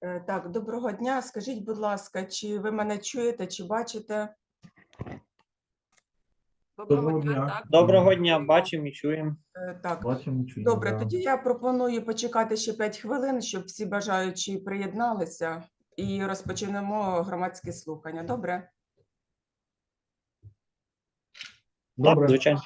Е, Так, доброго дня. Скажіть, будь ласка, чи ви мене чуєте, чи бачите? Доброго дня. так. Доброго дня, бачимо і чуємо. Е, Так, Бачимо, чуємо. добре, да. тоді я пропоную почекати ще 5 хвилин, щоб всі бажаючі приєдналися і розпочнемо громадські слухання. Добре? Добре. Звичайно.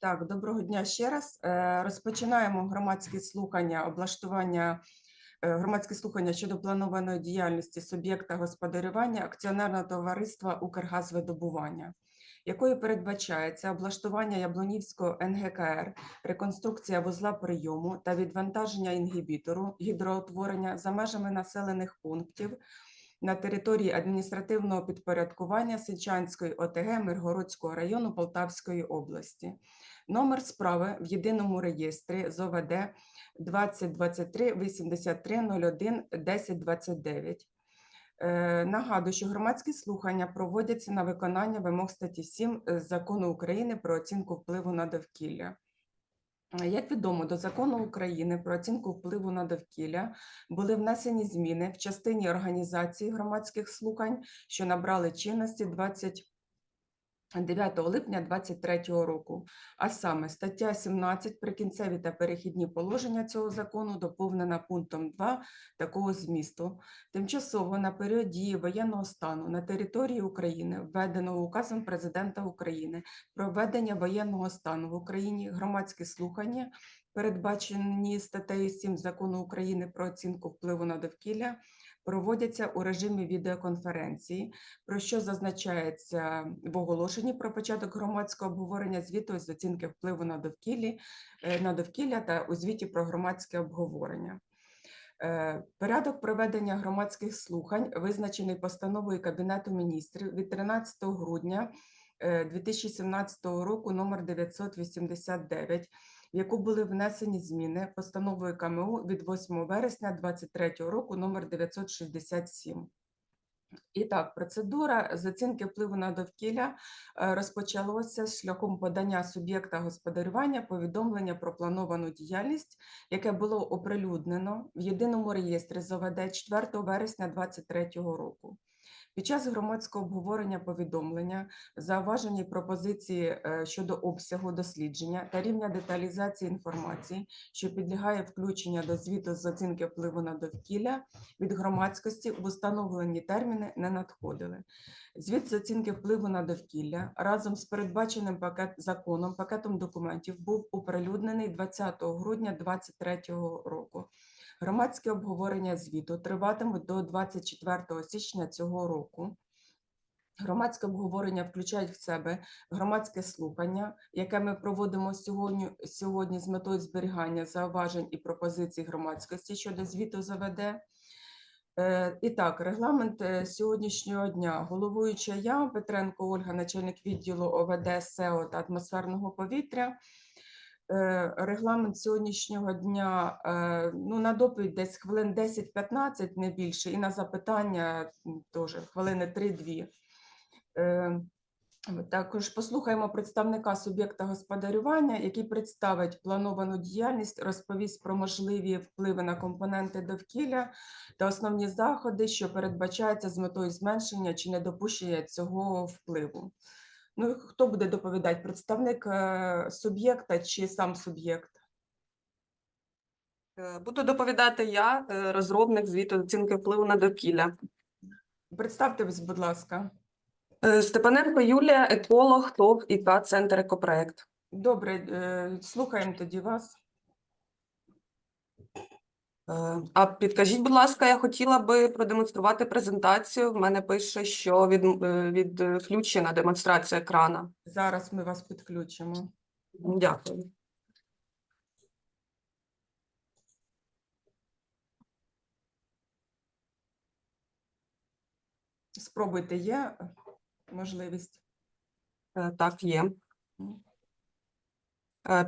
Так, доброго дня ще раз. Е, Розпочинаємо громадські слухання, облаштування е, громадські слухання щодо планованої діяльності суб'єкта господарювання акціонерного товариства Укргазвидобування, якою передбачається облаштування Яблунівського НГКР, реконструкція вузла прийому та відвантаження інгібітору гідроутворення за межами населених пунктів на території адміністративного підпорядкування Сичанської ОТГ Миргородського району Полтавської області. Номер справи в єдиному реєстрі з ОВД 2023 83 01 1029. Е, Нагадую, що громадські слухання проводяться на виконання вимог статті 7 Закону України про оцінку впливу на довкілля. Як відомо, до закону України про оцінку впливу на довкілля були внесені зміни в частині організації громадських слухань, що набрали чинності 29 липня 2023 року. А саме стаття 17 прикінцеві та перехідні положення цього закону доповнена пунктом 2 такого змісту. Тимчасово на період дії воєнного стану на території України, введеного указом президента України про введення воєнного стану в Україні, громадські слухання, передбачені статтею 7 закону України про оцінку впливу на довкілля, проводяться у режимі відеоконференції, про що зазначається в оголошенні про початок громадського обговорення звіту з оцінки впливу на довкіллі, е, на довкілля та у звіті про громадське обговорення. Е, Порядок проведення громадських слухань визначений постановою Кабінету міністрів від 13 грудня 2017 року номер 989, в яку були внесені зміни постановою КМУ від 8 вересня 2023 року номер 967. І так, процедура з оцінки впливу на довкілля е, розпочалася шляхом подання суб'єкта господарювання повідомлення про плановану діяльність, яке було оприлюднено в єдиному реєстрі з ОВД 4 вересня 2023 року. Під час громадського обговорення повідомлення, зауважені пропозиції е, щодо обсягу дослідження та рівня деталізації інформації, що підлягає включення до звіту з оцінки впливу на довкілля від громадськості в установлені терміни не надходили. Звіт з оцінки впливу на довкілля разом з передбаченим пакет законом пакетом документів був оприлюднений 20 грудня 2023 року. Громадське обговорення звіту триватимуть до 24 січня цього року. Громадське обговорення включають в себе громадське слухання, яке ми проводимо сьогодні, сьогодні з метою зберігання зауважень і пропозицій громадськості щодо звіту ЗВД. Е, І так, регламент е, сьогоднішнього дня. Головуюча я, Петренко Ольга, начальник відділу ОВД, СЕО та атмосферного повітря. Е, Регламент сьогоднішнього дня е, ну, на доповідь десь хвилин 10-15, не більше, і на запитання теж хвилини 3-2. Е, Також послухаємо представника суб'єкта господарювання, який представить плановану діяльність, розповість про можливі впливи на компоненти довкілля та основні заходи, що передбачаються з метою зменшення чи недопущення цього впливу. Ну, і хто буде доповідати? Представник е, суб'єкта чи сам суб'єкт? Е, Буду доповідати я, е, розробник звіту оцінки впливу на довкілля. Представтесь, будь ласка. Степаненко Юлія, еколог, ТОВ ІК Центр Екопроект. Добре, слухаємо тоді вас. Е, А підкажіть, будь ласка, я хотіла би продемонструвати презентацію. В мене пише, що від, е, відключена демонстрація екрана. Зараз ми вас підключимо. Дякую. Спробуйте, є можливість. Е, Так, є.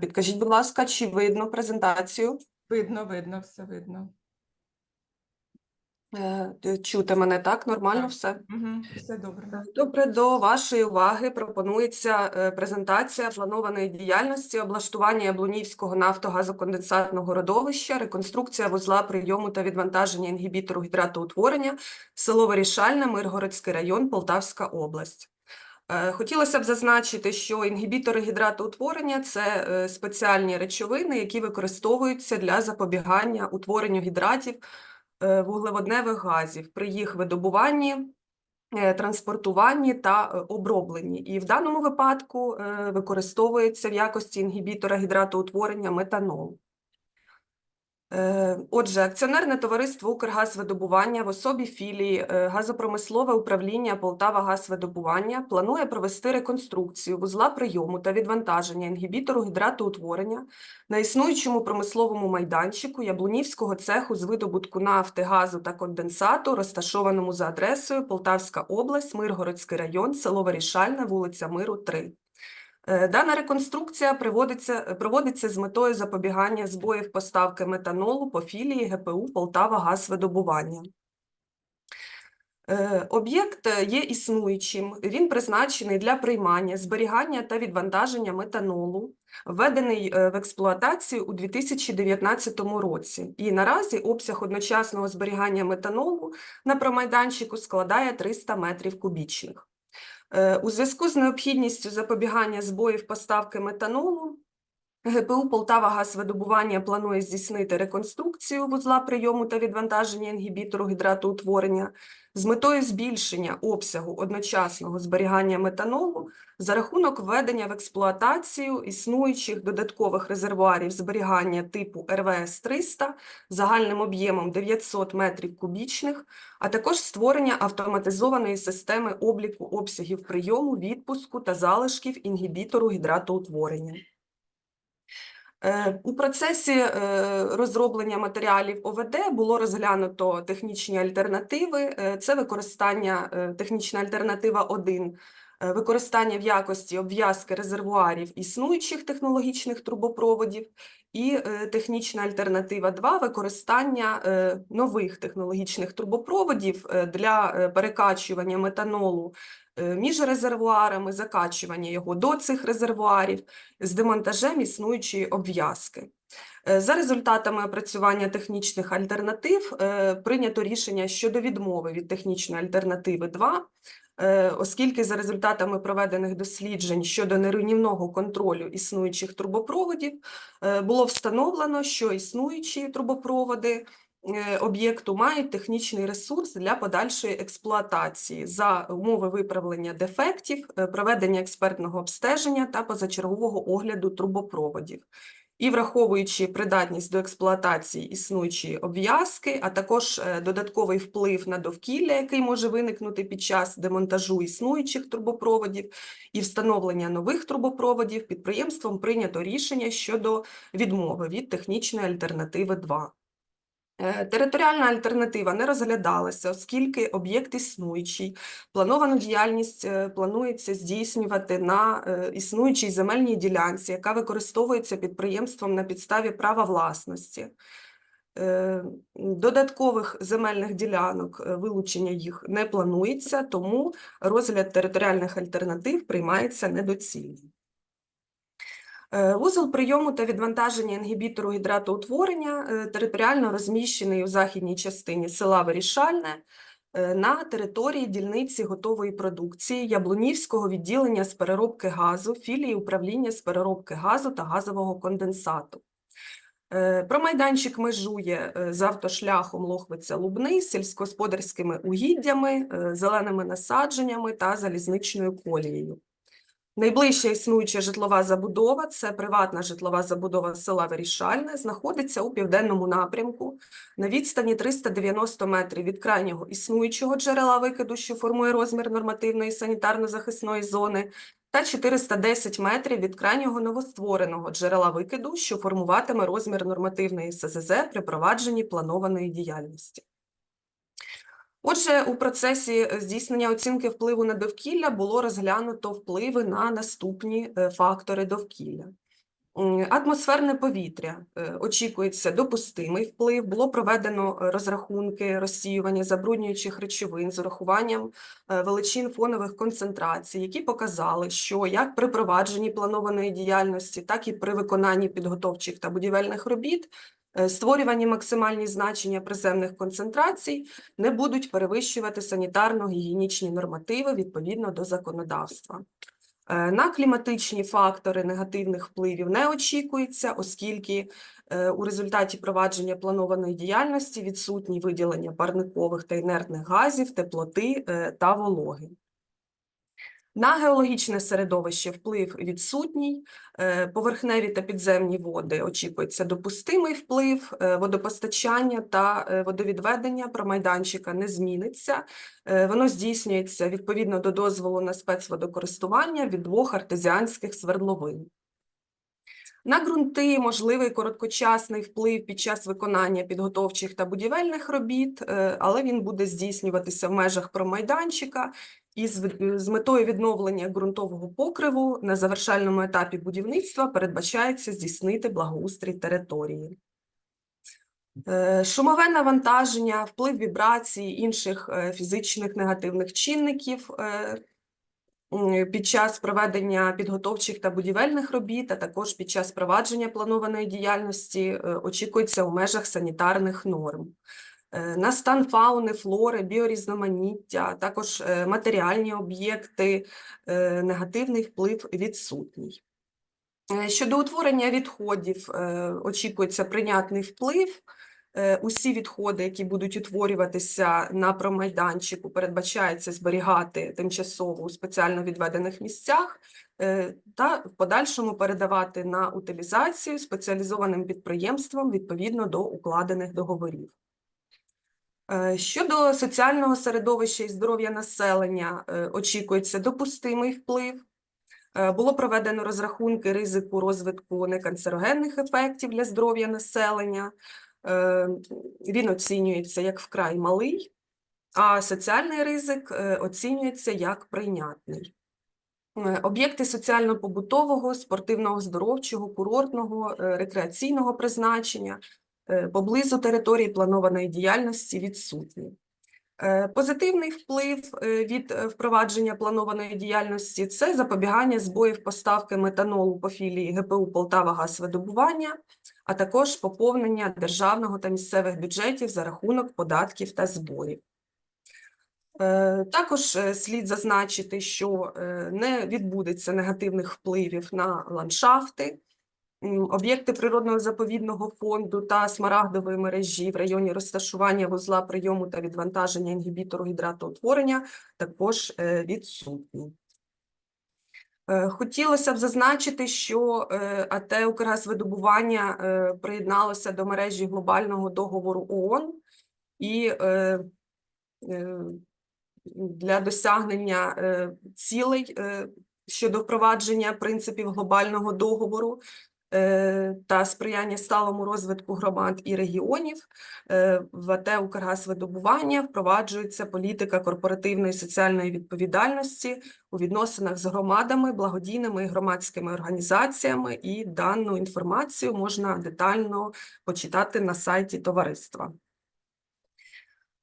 Підкажіть, будь ласка, чи видно презентацію? Видно, видно, все видно. Е, Чути мене так? Нормально Так. все? Угу, все добре. Добре, до вашої уваги пропонується е, презентація планованої діяльності облаштування Яблунівського нафтогазоконденсатного родовища, реконструкція вузла прийому та відвантаження інгібітору гідратоутворення, село Вирішальне, Миргородський район, Полтавська область. Е, Хотілося б зазначити, що інгібітори гідратоутворення – це е, спеціальні речовини, які використовуються для запобігання утворенню гідратів е, вуглеводневих газів при їх видобуванні транспортуванні та обробленні. І в даному випадку використовується в якості інгібітора гідратоутворення метанол. Е, Отже, акціонерне товариство «Укргазвидобування» в особі філії е, газопромислове управління «Полтава Газвидобування» планує провести реконструкцію вузла прийому та відвантаження інгібітору гідратоутворення на існуючому промисловому майданчику Яблунівського цеху з видобутку нафти, газу та конденсату, розташованому за адресою Полтавська область, Миргородський район, село Вирішальне, вулиця Миру, 3. Е, Дана реконструкція приводиться, проводиться з метою запобігання збоїв поставки метанолу по філії ГПУ Полтава Газвидобування. Е, Об'єкт е, є існуючим, він призначений для приймання, зберігання та відвантаження метанолу, введений е, в експлуатацію у 2019 році. І наразі обсяг одночасного зберігання метанолу на промайданчику складає 300 метрів кубічних. Е, У зв'язку з необхідністю запобігання збоїв поставки метанолу ГПУ Полтава Газвидобування планує здійснити реконструкцію вузла прийому та відвантаження інгібітору гідратоутворення з метою збільшення обсягу одночасного зберігання метанолу за рахунок введення в експлуатацію існуючих додаткових резервуарів зберігання типу РВС-300 загальним об'ємом 900 метрів кубічних, а також створення автоматизованої системи обліку обсягів прийому, відпуску та залишків інгібітору гідратоутворення. Е, У процесі е, розроблення матеріалів ОВД було розглянуто технічні альтернативи. Е, Це використання технічна альтернатива 1 е, використання в якості обв'язки резервуарів існуючих технологічних трубопроводів, і технічна альтернатива 2 використання нових технологічних трубопроводів для перекачування метанолу між резервуарами, закачування його до цих резервуарів з демонтажем існуючої обв'язки. Е, За результатами опрацювання технічних альтернатив е, прийнято рішення щодо відмови від технічної альтернативи 2, е, оскільки за результатами проведених досліджень щодо неруйнівного контролю існуючих трубопроводів е, було встановлено, що існуючі трубопроводи е, об'єкту мають технічний ресурс для подальшої експлуатації за умови виправлення дефектів, е, проведення експертного обстеження та позачергового огляду трубопроводів. І враховуючи придатність до експлуатації існуючої обв'язки, а також е, додатковий вплив на довкілля, який може виникнути під час демонтажу існуючих трубопроводів і встановлення нових трубопроводів, підприємством прийнято рішення щодо відмови від технічної альтернативи 2. Е, Територіальна альтернатива не розглядалася, оскільки об'єкт існуючий. Плановану діяльність е, планується здійснювати на е, існуючій земельній ділянці, яка використовується підприємством на підставі права власності. Додаткових земельних ділянок, вилучення їх не планується, тому розгляд територіальних альтернатив приймається недоцільним. Е, Вузол прийому та відвантаження інгібітору гідратоутворення е, територіально розміщений у західній частині села Вирішальне е, на території дільниці готової продукції Яблунівського відділення з переробки газу, філії управління з переробки газу та газового конденсату. Е, Промайданчик межує з автошляхом Лохвиця-Лубний, сільськогосподарськими угіддями, зеленими насадженнями та залізничною колією. Найближча існуюча житлова забудова це приватна житлова забудова села Вирішальне, знаходиться у південному напрямку на відстані 390 метрів від крайнього існуючого джерела викиду, що формує розмір нормативної санітарно-захисної зони, та 410 метрів від крайнього новоствореного джерела викиду, що формуватиме розмір нормативної СЗЗ при провадженні планованої діяльності. Отже, у процесі е, здійснення оцінки впливу на довкілля було розглянуто впливи на наступні е, фактори довкілля. Атмосферне повітря е, очікується допустимий вплив. Було проведено розрахунки розсіювання забруднюючих речовин з урахуванням величин фонових концентрацій, які показали, що як при провадженні планованої діяльності, так і при виконанні підготовчих та будівельних робіт створювані максимальні значення приземних концентрацій не будуть перевищувати санітарно-гігієнічні нормативи відповідно до законодавства. Е, На кліматичні фактори негативних впливів не очікується, оскільки е, у результаті провадження планованої діяльності відсутні виділення парникових та інертних газів, теплоти е, та вологи. На геологічне середовище вплив відсутній, е, поверхневі та підземні води очікується допустимий вплив, е, водопостачання та е, водовідведення про майданчика не зміниться. Воно здійснюється відповідно до дозволу на спецводокористування від двох артезіанських свердловин. На ґрунти можливий короткочасний вплив під час виконання підготовчих та будівельних робіт, але він буде здійснюватися в межах промайданчика із з метою відновлення ґрунтового покриву на завершальному етапі будівництва передбачається здійснити благоустрій території. Е, Шумове навантаження, вплив вібрацій, інших е, фізичних негативних чинників е, під час проведення підготовчих та будівельних робіт, а також під час провадження планованої діяльності е, очікується у межах санітарних норм. Е, На стан фауни, флори, біорізноманіття, також е, матеріальні об'єкти, е, негативний вплив відсутній. Щодо утворення відходів очікується прийнятний вплив. Усі відходи, які будуть утворюватися на промайданчику, передбачається зберігати тимчасово у спеціально відведених місцях та в подальшому передавати на утилізацію спеціалізованим підприємствам відповідно до укладених договорів. Е, Щодо соціального середовища і здоров'я населення, е, очікується допустимий вплив. Е, Було проведено розрахунки ризику розвитку неканцерогенних ефектів для здоров'я населення. Він оцінюється як вкрай малий, а соціальний ризик оцінюється як прийнятний. Об'єкти соціально-побутового, спортивно-оздоровчого, курортного, е, рекреаційного призначення поблизу території планованої діяльності відсутні. Е, Позитивний вплив е, від е, впровадження планованої діяльності це запобігання збоїв поставки метанолу по філії ГПУ Полтава Газвидобування, а також поповнення державного та місцевих бюджетів за рахунок податків та зборів. Е, Також е, слід зазначити, що е, не відбудеться негативних впливів на ландшафти. Об'єкти природного заповідного фонду та смарагдової мережі в районі розташування вузла прийому та відвантаження інгібітору гідратоутворення також е, відсутні. Е, Хотілося б зазначити, що е, АТ «Укргазвидобування» приєдналося до мережі глобального договору ООН і для досягнення цілей щодо впровадження принципів глобального договору та сприяння сталому розвитку громад і регіонів е, в АТ «Укргазвидобування» впроваджується політика корпоративної соціальної відповідальності у відносинах з громадами, благодійними громадськими організаціями, і дану інформацію можна детально почитати на сайті товариства.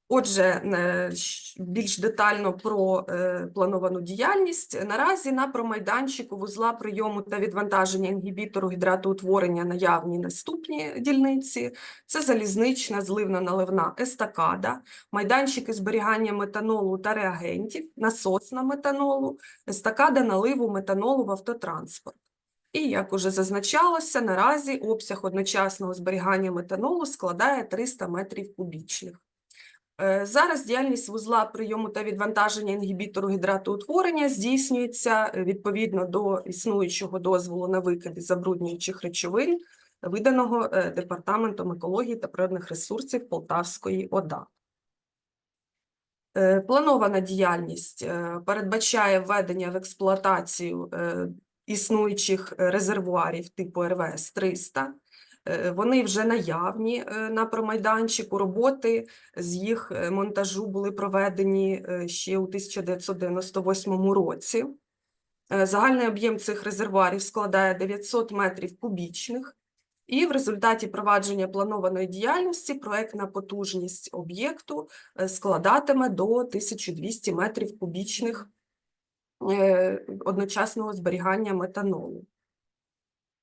Отже, е, більш детально про е, плановану діяльність. Наразі на промайданчику вузла прийому та відвантаження інгібітору гідратоутворення наявні наступні дільниці. Це залізнична зливно-наливна естакада, майданчики зберігання метанолу та реагентів, насосна метанолу, естакада наливу метанолу в автотранспорт. І, як уже зазначалося, наразі обсяг одночасного зберігання метанолу складає 300 метрів кубічних. Е, Зараз діяльність вузла прийому та відвантаження інгібітору гідратоутворення здійснюється е, відповідно до існуючого дозволу на викиди забруднюючих речовин, виданого е, Департаментом екології та природних ресурсів Полтавської ОДА. Планована діяльність передбачає введення в експлуатацію існуючих резервуарів типу РВС 300. Е, Вони вже наявні е, на промайданчику. Роботи з їх е, монтажу були проведені ще у 1998 році. Загальний об'єм цих резервуарів складає 900 метрів кубічних. І в результаті провадження планованої діяльності проектна потужність об'єкту складатиме до 1200 метрів кубічних одночасного зберігання метанолу.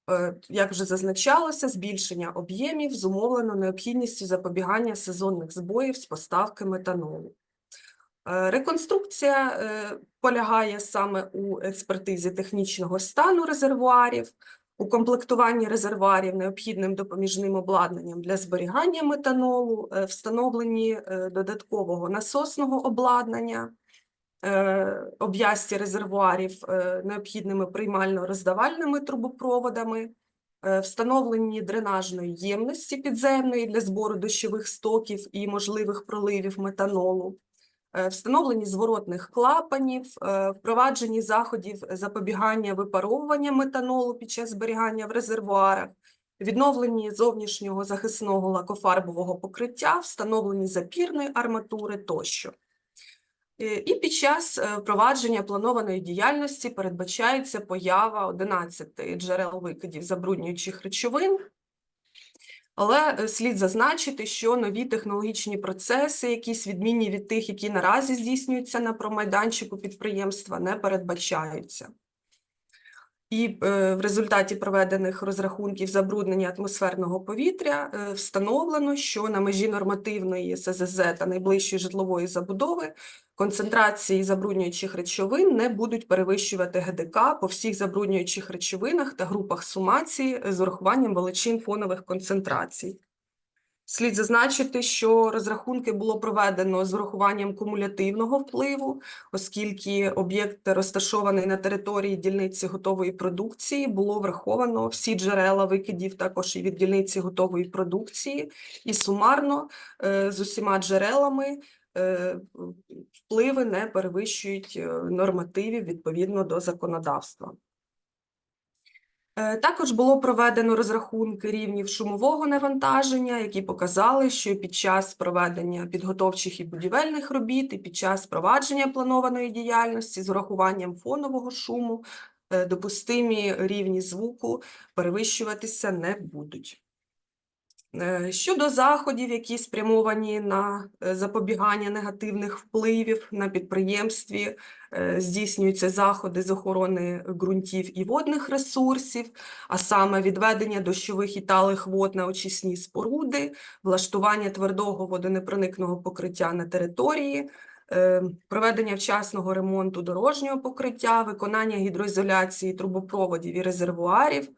Е, Як вже зазначалося, збільшення об'ємів зумовлено необхідністю запобігання сезонних збоїв з поставки метанолу. Е, Реконструкція е, полягає саме у експертизі технічного стану резервуарів, укомплектуванні резервуарів необхідним допоміжним обладнанням для зберігання метанолу, встановленні додаткового насосного обладнання, обв'язці резервуарів е, необхідними приймально-роздавальними трубопроводами, е, встановленні дренажної ємності підземної для збору дощових стоків і можливих проливів метанолу, е, встановленні зворотних клапанів, е, впровадженні заходів запобігання випаровування метанолу під час зберігання в резервуарах, відновленні зовнішнього захисного лакофарбового покриття, встановленні запірної арматури тощо. Е, І під час е, впровадження планованої діяльності передбачається поява 11 джерел викидів забруднюючих речовин. Але е, слід зазначити, що нові технологічні процеси, якісь відмінні від тих, які наразі здійснюються на промайданчику підприємства, не передбачаються. І е, в результаті проведених розрахунків забруднення атмосферного повітря е, встановлено, що на межі нормативної СЗЗ та найближчої житлової забудови концентрації забруднюючих речовин не будуть перевищувати ГДК по всіх забруднюючих речовинах та групах сумації з урахуванням величин фонових концентрацій. Слід зазначити, що розрахунки було проведено з урахуванням кумулятивного впливу, оскільки об'єкт розташований на території дільниці готової продукції, було враховано всі джерела викидів також і від дільниці готової продукції, і сумарно е, з усіма джерелами е, впливи не перевищують е, нормативів відповідно до законодавства. Е, Також було проведено розрахунки рівнів шумового навантаження, які показали, що під час проведення підготовчих і будівельних робіт, і під час провадження планованої діяльності з урахуванням фонового шуму е, допустимі рівні звуку перевищуватися не будуть. Е, Щодо заходів, які спрямовані на е, запобігання негативних впливів на підприємстві, е, здійснюються заходи з охорони ґрунтів і водних ресурсів, а саме відведення дощових і талих вод на очисні споруди, влаштування твердого водонепроникного покриття на території, проведення вчасного ремонту дорожнього покриття, виконання гідроізоляції трубопроводів і резервуарів,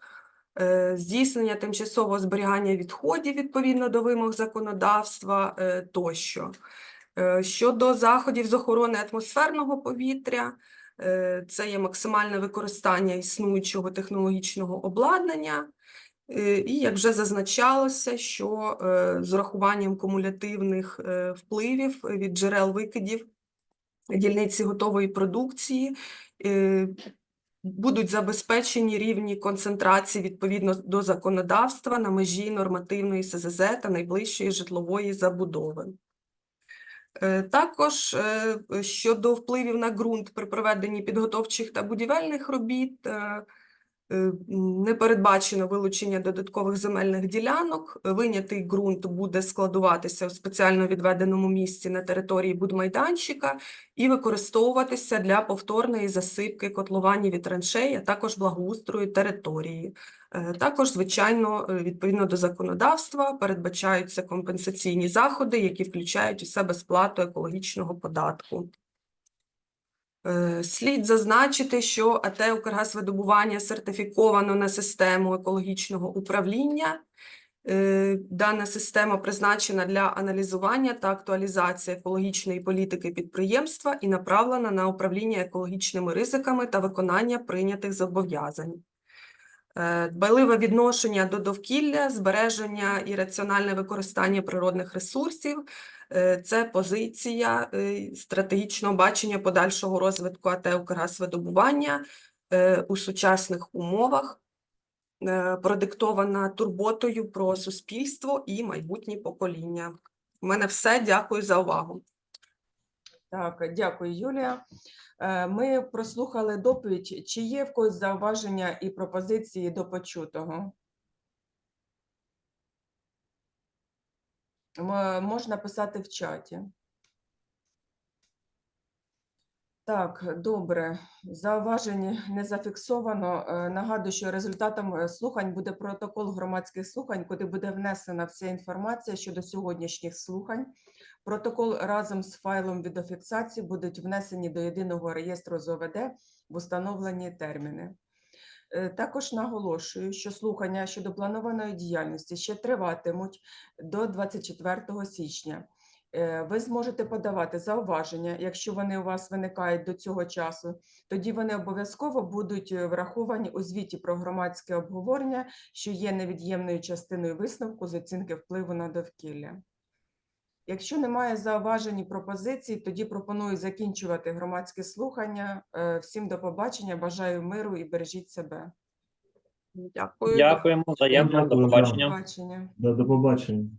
здійснення тимчасового зберігання відходів відповідно до вимог законодавства е, тощо. Е, Щодо заходів з охорони атмосферного повітря, е, це є максимальне використання існуючого технологічного обладнання. Е, І як вже зазначалося, що е, з урахуванням кумулятивних е, впливів від джерел викидів дільниці готової продукції е, будуть забезпечені рівні концентрації відповідно до законодавства на межі нормативної СЗЗ та найближчої житлової забудови. Е, Також е, щодо впливів на ґрунт при проведенні підготовчих та будівельних робіт, е, не передбачено вилучення додаткових земельних ділянок. Винятий ґрунт буде складуватися у спеціально відведеному місці на території будмайданчика і використовуватися для повторної засипки котлованів і траншей, а також благоустрою території. Е, Також, звичайно, е, відповідно до законодавства передбачаються компенсаційні заходи, які включають у себе сплату екологічного податку. Е, Слід зазначити, що АТ «Укргазвидобування» сертифіковано на систему екологічного управління. Е, Дана система призначена для аналізування та актуалізації екологічної політики підприємства і направлена на управління екологічними ризиками та виконання прийнятих зобов'язань. Е, Дбайливе відношення до довкілля, збереження і раціональне використання природних ресурсів це позиція е, стратегічного бачення подальшого розвитку АТ «Укргазвидобування» е, у сучасних умовах, е, продиктована турботою про суспільство і майбутні покоління. У мене все. Дякую за увагу. Так, дякую, Юлія. Е, Ми прослухали доповідь. Чи є в когось зауваження і пропозиції до почутого? Можна писати в чаті. Так, добре. Зауважень не зафіксовано. Е, Нагадую, що результатом е, слухань буде протокол громадських слухань, куди буде внесена вся інформація щодо сьогоднішніх слухань. Протокол разом з файлом відеофіксації будуть внесені до єдиного реєстру з ОВД в установлені терміни. Е, Також наголошую, що слухання щодо планованої діяльності ще триватимуть до 24 січня. Е, Ви зможете подавати зауваження, якщо вони у вас виникають до цього часу. Тоді вони обов'язково будуть е, враховані у звіті про громадське обговорення, що є невід'ємною частиною висновку з оцінки впливу на довкілля. Якщо немає зауважень і пропозицій, тоді пропоную закінчувати громадське слухання. Е, Всім до побачення. Бажаю миру і бережіть себе. Дякую. Дякуємо, взаємно, до побачення. Побачення. До побачення.